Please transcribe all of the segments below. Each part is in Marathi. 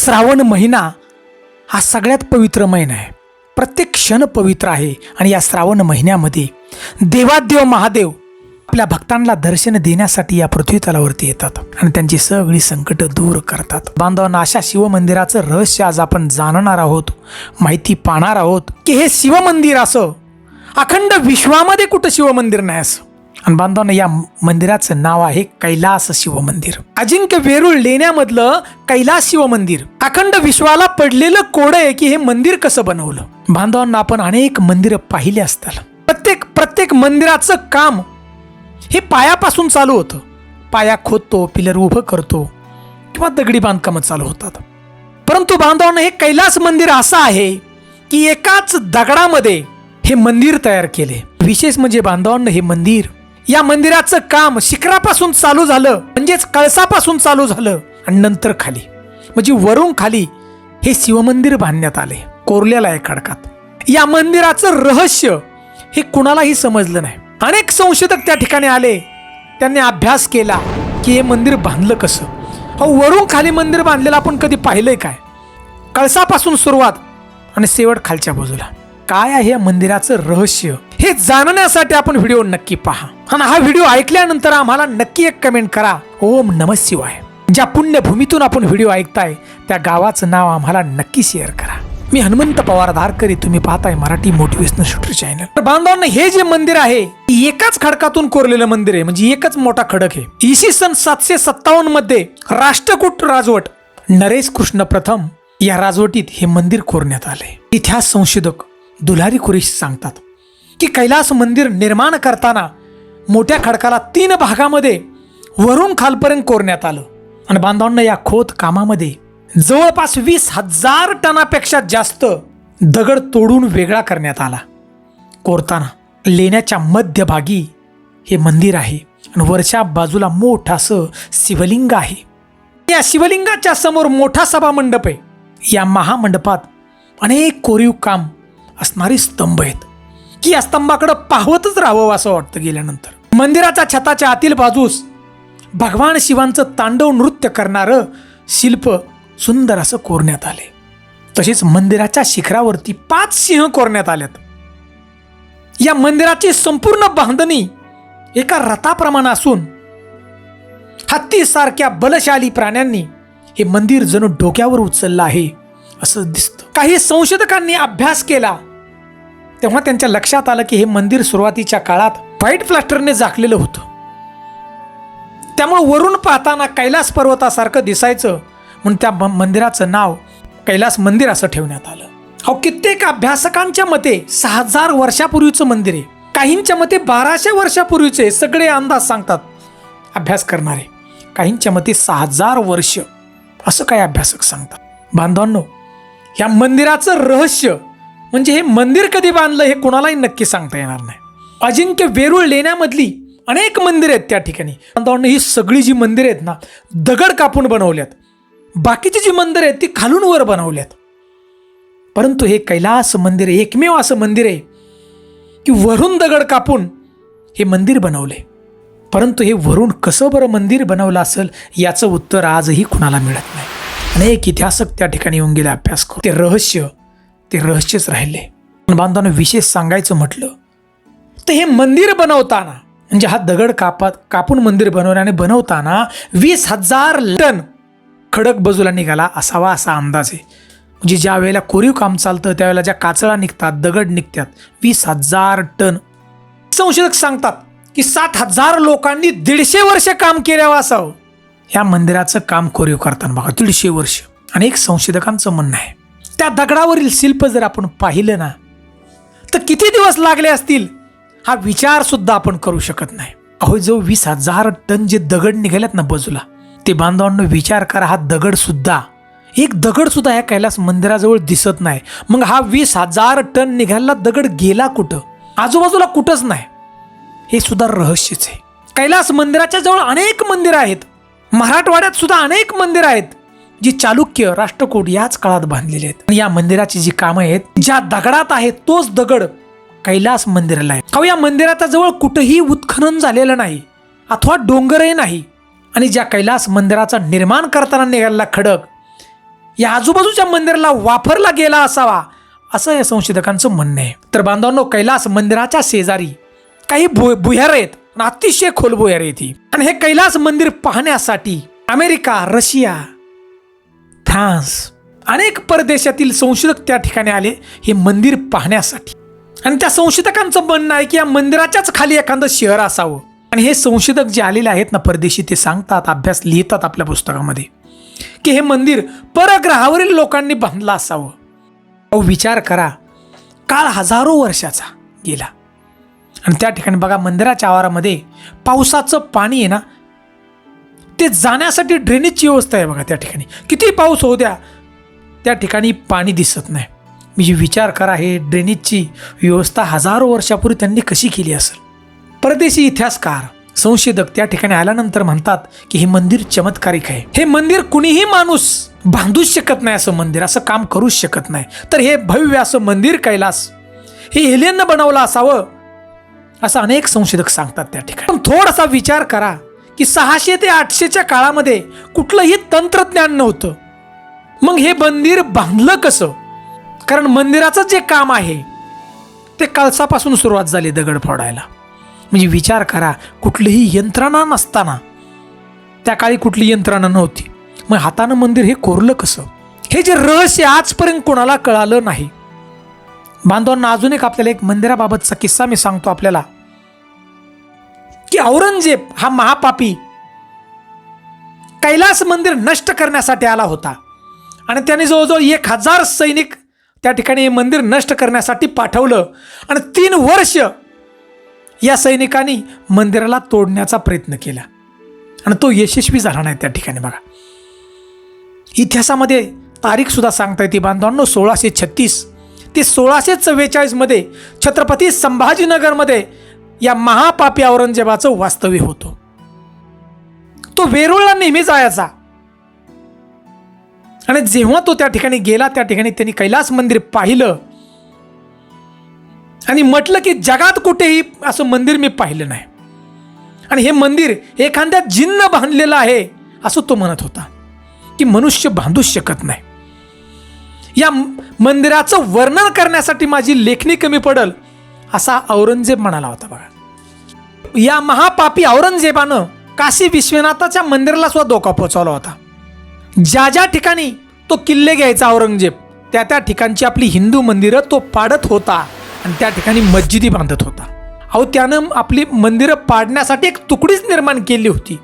श्रावण महिना हा सगळ्यात पवित्र महिना आहे. प्रत्येक क्षण पवित्र आहे आणि या श्रावण महिन्यामध्ये देवादेव महादेव आपल्या भक्तांना दर्शन देण्यासाठी या पृथ्वी तलावरती येतात आणि त्यांची सगळी संकट दूर करतात. बांधवांना अशा शिवमंदिराचं रहस्य आज आपण जाणणार आहोत माहिती पाहणार आहोत की हे शिवमंदिर असं अखंड विश्वामध्ये कुठं शिवमंदिर नाही असं. आणि बांधवांना या मंदिराचं नाव आहे कैलास शिवमंदिर. अजिंक्य वेरूळ लेण्यामधलं कैलास शिवमंदिर. अखंड विश्वाला पडलेलं कोड आहे की हे मंदिर कसं बनवलं? बांधवांना आपण अनेक मंदिरं पाहिले असतात प्रत्येक प्रत्येक मंदिराचं काम हे पायापासून चालू होतं. पाया खोदतो पिलर उभं करतो किंवा दगडी बांधकामं चालू होतात. परंतु बांधवांना हे कैलास मंदिर असं आहे की एकाच दगडामध्ये हे मंदिर तयार केले विशेष म्हणजे बांधवांना हे मंदिर या मंदिराचं काम शिखरापासून चालू झालं म्हणजेच कळसापासून चालू झालं आणि नंतर खाली. म्हणजे वरून खाली हे शिवमंदिर बांधण्यात आले कोरलेलं आहे खडकात. या मंदिराचं रहस्य हे कुणालाही समजलं नाही. अनेक संशोधक त्या ठिकाणी आले त्यांनी अभ्यास केला की हे मंदिर बांधलं कसं? अहो वरून खाली मंदिर बांधलेलं आपण कधी पाहिलंय काय? कळसापासून सुरुवात आणि शेवट खालच्या बाजूला. काय आहे या मंदिराचं रहस्य? हे जाणण्यासाठी आपण व्हिडिओ नक्की पहा. आणि हा व्हिडिओ ऐकल्यानंतर आम्हाला नक्की एक कमेंट करा. ओम नम शिवाय. ज्या पुण्यभूमीतून आपण व्हिडिओ ऐकताय त्या गावाचं नाव आम्हाला नक्की शेअर करा. मी हनुमंत पवार धारकरी तुम्ही पाहताय मराठी मोटिवेशनल शूटर चॅनल तर बांधवांना हे जे मंदिर आहे एकाच खडकातून कोरलेलं मंदिर आहे. म्हणजे एकच मोठा खडक आहे. इसवी सन सातशे सत्तावन्नमध्ये राष्ट्रकूट राजवट नरेश कृष्ण प्रथम या राजवटीत हे मंदिर कोरण्यात आले इतिहास संशोधक दुलारी कुरेश सांगतात की कैलास मंदिर निर्माण करताना मोठ्या खडकाला तीन भागामध्ये वरून खालपर्यंत कोरण्यात आलं. आणि बांधवांना या खोत कामामध्ये जवळपास वीस हजार टनापेक्षा जास्त दगड तोडून वेगळा करण्यात आला. कोरताना लेण्याच्या मध्यभागी हे मंदिर आहे आणि वरच्या बाजूला मोठासं शिवलिंग आहे. या शिवलिंगाच्या समोर मोठा सभा मंडप आहे. या महामंडपात अनेक कोरीव काम असणारे स्तंभ आहेत. की या स्तंभाकडे पाहतच राहावं असं वाटतं गेल्यानंतर. मंदिराच्या छताच्या आतील बाजूस भगवान शिवांचं तांडव नृत्य करणारं शिल्प सुंदर असं कोरण्यात आले. तसेच मंदिराच्या शिखरावरती पाच सिंह कोरण्यात आल्यात या मंदिराची संपूर्ण बांधणी एका रथाप्रमाणे असून हत्तीसारख्या बलशाली प्राण्यांनी हे मंदिर जणू डोक्यावर उचललं आहे असं दिसतं. काही संशोधकांनी अभ्यास केला. तेव्हा त्यांच्या लक्षात आलं की हे मंदिर सुरुवातीच्या काळात व्हाईट प्लास्टरने झाकलेलं होतं. त्यामुळं वरून पाहताना कैलास पर्वतासारखं दिसायचं म्हणून त्या मंदिराचं नाव कैलास मंदिर असं ठेवण्यात आलं. अहो कित्येक अभ्यासकांच्या मते सहा हजार वर्षापूर्वीचं मंदिर आहे. काहींच्या मते बाराशे वर्षापूर्वीचे सगळे अंदाज सांगतात अभ्यास करणारे. काहींच्या मते सहा हजार वर्ष असं काही अभ्यासक सांगतात. बांधवांनो या मंदिराचं रहस्य म्हणजे हे मंदिर कधी बांधलं हे कोणालाही नक्की सांगता येणार नाही. अजिंक्य वेरूळ लेण्यामधली अनेक मंदिरं आहेत त्या ठिकाणी. बांधवांनो ही सगळी जी मंदिरं आहेत ना दगड कापून बनवल्यात. बाकीची जी मंदिरं आहेत ती खालून वर बनवल्यात. परंतु हे कैलास मंदिर एकमेव असं मंदिर आहे की वरून दगड कापून हे मंदिर बनवले. परंतु हे वरून कसं बरं मंदिर बनवलं असेल याचं उत्तर आजही कुणाला मिळत नाही. अनेक इतिहासक त्या ठिकाणी येऊन गेले अभ्यास करू ते रहस्य ते रहस्यच राहिले. पण बांधवांना विशेष सांगायचं म्हटलं तर हे मंदिर बनवताना म्हणजे हा दगड कापात कापून मंदिर बनवल्याने बनवताना वीस हजार टन खडक बाजूला निघाला असावा असा अंदाज आहे. म्हणजे ज्या वेळेला कोरीव काम चालतं त्यावेळेला ज्या काचळा निघतात दगड निघतात वीस हजार टन. संशोधक सांगतात की सात हजार लोकांनी दीडशे वर्ष काम केल्यावर असावं. या मंदिराचं काम कोरीव करताना बघा दीडशे वर्ष. आणि एक संशोधकांचं म्हणणं आहे त्या दगडावरील शिल्प जर आपण पाहिलं ना तर किती दिवस लागले असतील? हा विचार सुद्धा आपण करू शकत नाही. अहो जो वीस हजार टन जे दगड निघाल्यात ना बाजूला ते बांधवांना विचार करा हा दगड सुद्धा. एक दगड सुद्धा या कैलास मंदिराजवळ दिसत नाही. मग हा वीस हजार टन निघालेला दगड गेला कुठं? आजूबाजूला कुठंच नाही. हे सुद्धा रहस्यच आहे. कैलास मंदिराच्या जवळ अनेक मंदिरं आहेत. मराठवाड्यात सुद्धा अनेक मंदिरं आहेत जी चालुक्य राष्ट्रकूट याच काळात बांधलेली आहेत. या मंदिराची जी कामं आहेत ज्या दगडात आहेत तोच दगड कैलास मंदिराला आहे. अहो या मंदिराच्या जवळ कुठंही उत्खनन झालेलं नाही अथवा डोंगरही नाही. आणि ज्या कैलास मंदिराचा निर्माण करताना निघालेला खडक या आजूबाजूच्या मंदिराला वापरला गेला असावा असं या संशोधकांचं म्हणणं आहे. तर बांधवांनो कैलास मंदिराच्या शेजारी काही भु भुयार आहेत आणि अतिशय खोल भुयार आहेत ही. आणि हे कैलास मंदिर पाहण्यासाठी अमेरिका रशिया फ्रान्स अनेक परदेशातील संशोधक त्या ठिकाणी आले हे मंदिर पाहण्यासाठी. आणि त्या संशोधकांचं म्हणणं आहे की या मंदिराच्याच खाली एखादं शहर असावं. आणि हे संशोधक जे आलेले आहेत ना परदेशी ते सांगतात अभ्यास लिहितात आपल्या पुस्तकामध्ये की हे मंदिर परग्रहावरील लोकांनी बांधलं असावं. अहो विचार करा. काळ हजारो वर्षाचा गेला. आणि त्या ठिकाणी बघा मंदिराच्या आवारामध्ये पावसाचं पाणी आहे ना ते जाण्यासाठी ड्रेनेजची व्यवस्था आहे बघा त्या ठिकाणी. किती पाऊस होऊ द्या त्या ठिकाणी पाणी दिसत नाही. म्हणजे विचार करा हे ड्रेनेजची व्यवस्था हजारो वर्षापूर्वी त्यांनी कशी केली असेल? परदेशी इतिहासकार संशोधक त्या ठिकाणी आल्यानंतर म्हणतात की हे मंदिर चमत्कारिक आहे. हे मंदिर कुणीही माणूस बांधूच शकत नाही असं मंदिर असं काम करूच शकत नाही. तर हे भव्य असं मंदिर कैलास हे एलियननं बनवलं असावं असं अनेक संशोधक सांगतात त्या ठिकाणी. पण थोडासा विचार करा की सहाशे ते आठशेच्या काळामध्ये कुठलंही तंत्रज्ञान नव्हतं. मग हे मंदिर बांधलं कसं? कारण मंदिराचं जे काम आहे ते कळसापासून सुरुवात झाली दगड फोडायला. म्हणजे विचार करा कुठलीही यंत्रणा नसताना त्या काळी कुठली यंत्रणा नव्हती. मग हातानं मंदिर हे कोरलं कसं? हे जे रहस्य आजपर्यंत कोणाला कळालं नाही. बांधवांना अजून एक आपल्याला एक मंदिराबाबतचा किस्सा मी सांगतो आपल्याला. की औरंगजेब हा महापापी कैलास मंदिर नष्ट करण्यासाठी आला होता. आणि त्याने जवळजवळ एक हजार सैनिक त्या ठिकाणी हे मंदिर नष्ट करण्यासाठी पाठवलं. आणि तीन वर्ष या सैनिकांनी मंदिराला तोडण्याचा प्रयत्न केला. आणि तो यशस्वी झाला नाही त्या ठिकाणी बघा. इतिहासामध्ये तारीखसुद्धा सांगता येते बांधवांनो सोळाशे छत्तीस ते सोळाशे चव्वेचाळीसमध्ये छत्रपती संभाजीनगरमध्ये या महापापी औरंगजेबाचं वास्तव्य होतं. तो वेरूळला नेहमी जायचा. आणि जेव्हा तो त्या ठिकाणी गेला त्या ठिकाणी त्यांनी कैलास मंदिर पाहिलं. आणि म्हटलं की जगात कुठेही असं मंदिर मी पाहिलं नाही. आणि हे मंदिर एखाद्या जिन्न बांधलेलं आहे असं तो म्हणत होता की मनुष्य बांधूच शकत नाही. या मंदिराचं वर्णन करण्यासाठी माझी लेखणी कमी पडल असा औरंगजेब म्हणाला होता बघा. या महापापी औरंगजेबानं काशी विश्वनाथाच्या मंदिराला सुद्धा धोका पोहोचवला होता. ज्या ज्या ठिकाणी तो किल्ले घ्यायचा औरंगजेब त्या त्या ठिकाणची आपली हिंदू मंदिरं तो पाडत होता आणि त्या ठिकाणी मस्जिदी बांधत होता. अहो त्यानं आपली मंदिरं पाडण्यासाठी एक तुकडीच निर्माण केली होती.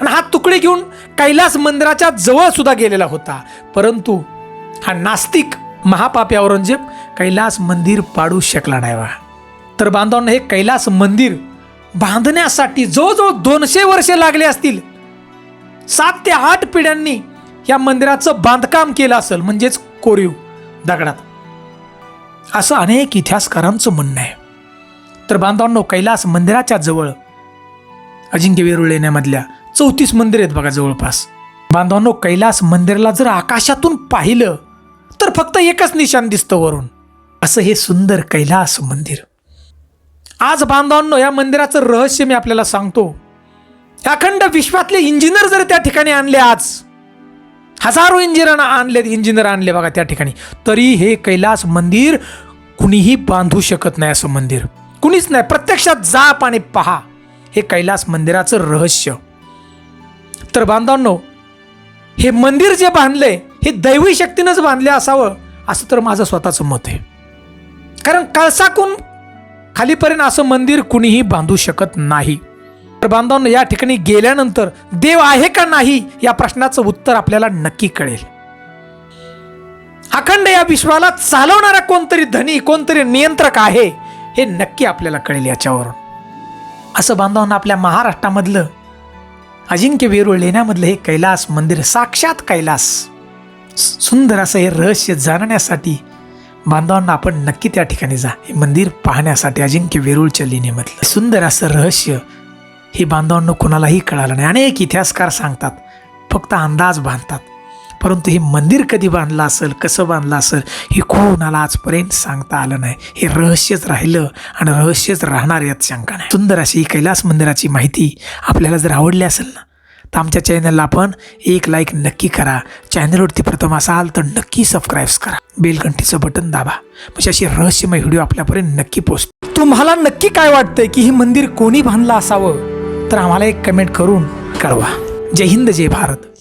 आणि हा तुकडे घेऊन कैलास मंदिराच्या जवळ सुद्धा गेलेला होता. परंतु हा नास्तिक महापापी औरंगजेब कैलास मंदिर पाडू शकला नाही बा तर बांधवांना हे कैलास मंदिर बांधण्यासाठी जवळजवळ दोनशे वर्षे लागले असतील. सात ते आठ पिढ्यांनी या मंदिराचं बांधकाम केलं असेल म्हणजेच कोरीव दगडात. असं अनेक इतिहासकारांचं म्हणणं आहे. तर बांधवांनो कैलास मंदिराच्या जवळ अजिंक्य वेरूळ लेण्यामधल्या चौतीस मंदिर आहेत बघा जवळपास. बांधवांनो कैलास मंदिराला जर आकाशातून पाहिलं तर फक्त एकच निशाण दिसतं वरून. असं हे सुंदर कैलास मंदिर. आज बांधवांनो या मंदिराचं रहस्य मी आपल्याला सांगतो. अखंड विश्वातले इंजिनियर जर त्या ठिकाणी आणले आज हजारो इंजिनियर आणले इंजिनियर आणले बघा त्या ठिकाणी. तरी हे कैलास मंदिर कुणीही बांधू शकत नाही असं मंदिर. कुणीच नाही. प्रत्यक्षात जाप आणि पहा. हे कैलास मंदिराचं रहस्य. तर बांधवांनो हे मंदिर जे बांधले हे दैवी शक्तीनंच बांधले असावं असं तर माझं स्वतःचं मत आहे. कारण कळसाकून खालीपर्यंत असं मंदिर कुणीही बांधू शकत नाही. बांधवांनो या ठिकाणी गेल्यानंतर देव आहे का नाही या प्रश्नाचं उत्तर आपल्याला नक्की कळेल. अखंड या विश्वाला चालवणारा कोणतरी धनी कोणतरी नियंत्रक आहे हे नक्की आपल्याला कळेल याच्यावरून. असं बांधवांना आपल्या महाराष्ट्रामधलं अजिंक्य वेरूळ लेण्यामधलं हे कैलास मंदिर साक्षात कैलास सुंदर असं हे रहस्य जाणण्यासाठी बांधवांना आपण नक्की त्या ठिकाणी जा हे मंदिर पाहण्यासाठी अजिंक्य वेरूळच्या लेणीमधलं सुंदर असं रहस्य हे बांधवांना कुणालाही कळालं नाही. अनेक इतिहासकार सांगतात फक्त अंदाज बांधतात. परंतु हे मंदिर कधी बांधलं असेल कसं बांधलं असेल हे कोणाला आजपर्यंत सांगता आलं नाही. हे रहस्यच राहिलं आणि रहस्यच राहणार यात शंका नाही. सुंदर अशी कैलास मंदिराची माहिती आपल्याला जर आवडली असेल ना तर आमच्या चॅनलला आपण एक लाईक नक्की करा. चॅनलवरती प्रथम असाल तर नक्की सबस्क्राईब्स करा. बेलघंटीचं बटन दाबा. म्हणजे अशी रहस्यमय व्हिडिओ आपल्यापर्यंत नक्की पोहोचतो तुम्हाला नक्की काय वाटतंय की हे मंदिर कोणी बांधलं असावं? तर आम्हाला एक कमेंट करून कळवा. जय हिंद जय भारत.